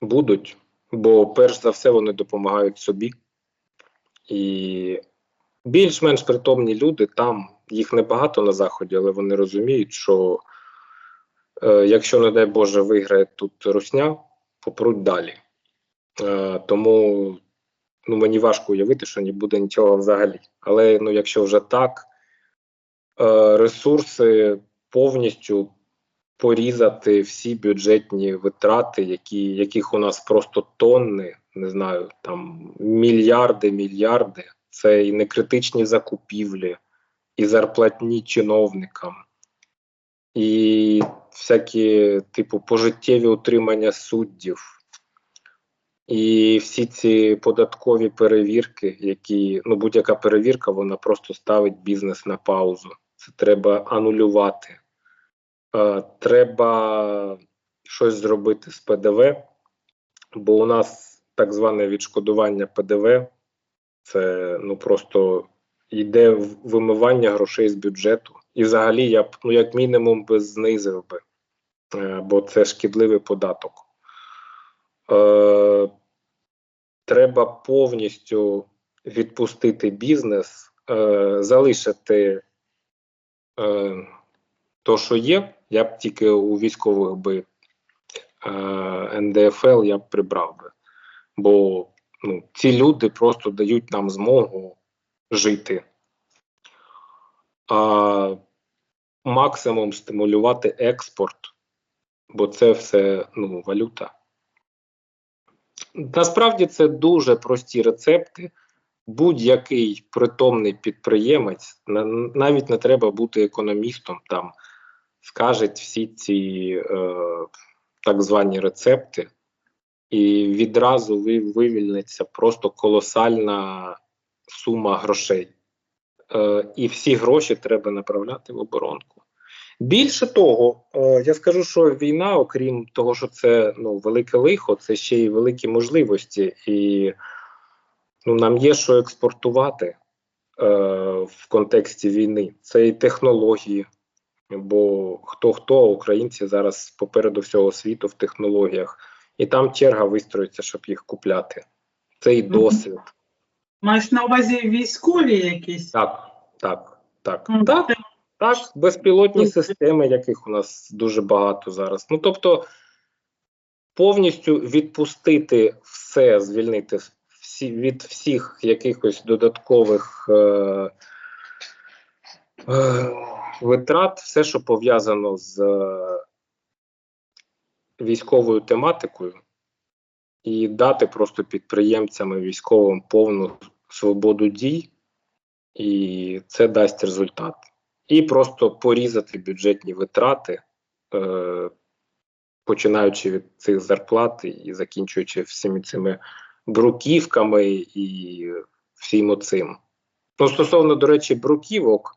будуть, бо перш за все вони допомагають собі. І більш-менш притомні люди там, їх небагато на заході, але вони розуміють, що е, якщо, не дай Боже, виграє тут русня, попруть далі. Е, тому ну, мені важко уявити, що не буде нічого взагалі. Але ну, якщо вже так, е, ресурси повністю порізати всі бюджетні витрати, які, яких у нас просто тонни, не знаю, там мільярди, мільярди. Це і некритичні закупівлі, і зарплатні чиновникам, і всякі, типу, пожиттєві утримання суддів, і всі ці податкові перевірки, які ну будь-яка перевірка, вона просто ставить бізнес на паузу. Це треба анулювати. Е, треба щось зробити з ПДВ, бо у нас так зване відшкодування ПДВ це ну просто йде вимивання грошей з бюджету. І взагалі я б ну як мінімум би знизив би, е, бо це шкідливий податок. Е, треба повністю відпустити бізнес, е, залишити е, то, що є. Я б тільки у військових би е, НДФЛ я б прибрав би. Бо ну, ці люди просто дають нам змогу жити. А максимум стимулювати експорт, бо це все ну, валюта. Насправді це дуже прості рецепти. Будь-який притомний підприємець, навіть не треба бути економістом, там скаже всі ці е, так звані рецепти, і відразу ви, вивільниться просто колосальна сума грошей. Е, і всі гроші треба направляти в оборонку. Більше того, е, я скажу, що війна, окрім того, що це ну, велике лихо, це ще й великі можливості, і ну, нам є що експортувати е, в контексті війни. Це і технології, бо хто хто, а українці зараз попереду всього світу в технологіях, і там черга вистроїться, щоб їх купляти. Це і досвід. Маєш на увазі військові якісь? Так, так, так. Ну, Так, Так, безпілотні системи, яких у нас дуже багато зараз. Ну тобто, повністю відпустити все, звільнити всі від всіх якихось додаткових е, е, витрат, все, що пов'язано з е, військовою тематикою, і дати просто підприємцям і військовим повну свободу дій, і це дасть результат і просто порізати бюджетні витрати, е, починаючи від цих зарплат і закінчуючи всіми цими бруківками і всім оцим. Ну, стосовно, до речі, бруківок,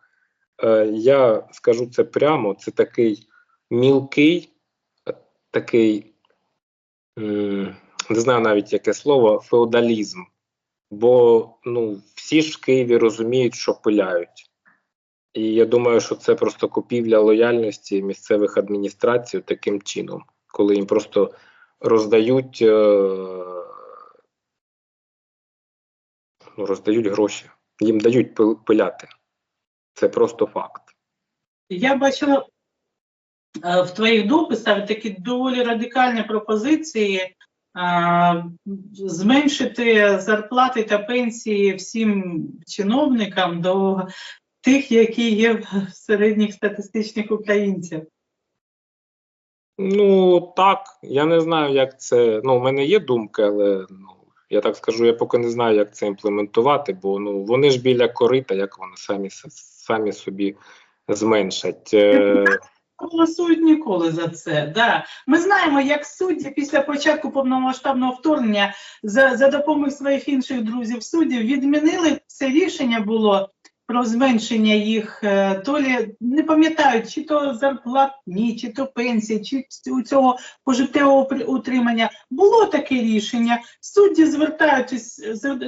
я скажу це прямо: це такий мілкий, е, такий, не знаю навіть яке слово, феодалізм. Бо ну, всі ж в Києві розуміють, що пиляють. І я думаю, що це просто купівля лояльності місцевих адміністрацій таким чином, коли їм просто роздають, е, ну, роздають гроші, їм дають пиляти. Це просто факт. Я бачила е, в твоїх дописах такі доволі радикальні пропозиції е, зменшити зарплати та пенсії всім чиновникам до тих, які є в середніх статистичних українців. Ну так, я не знаю, як це. Ну, у мене є думка, але ну, я так скажу, я поки не знаю, як це імплементувати, бо ну вони ж біля корита, як вони самі самі собі зменшать. Е, Голосують ніколи за це. Да. Ми знаємо, як судді після початку повномасштабного вторгнення за, за допомогою своїх інших друзів суддів відмінили це рішення було про зменшення їх е, то лі, не пам'ятаю, чи то зарплатні, чи то пенсії, чи у цього пожиттєвого утримання. Було таке рішення. Судді звертаються,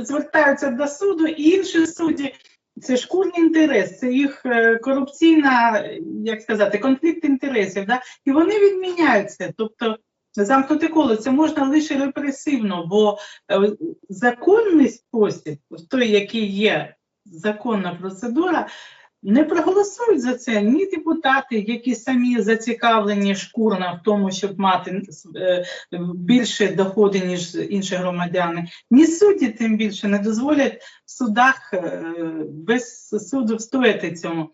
звертаються до суду, і інші судді це шкурний інтерес, це їх е, корупційна, як сказати, конфлікт інтересів. Да? І вони відміняють це. Тобто Замкнути коло це можна лише репресивно, бо е, законний спосіб, той, який є законна процедура, не проголосують за це ні депутати, які самі зацікавлені шкурно в тому, щоб мати е, більше доходи, ніж інші громадяни, ні судді тим більше не дозволять в судах е, без суду встояти цьому.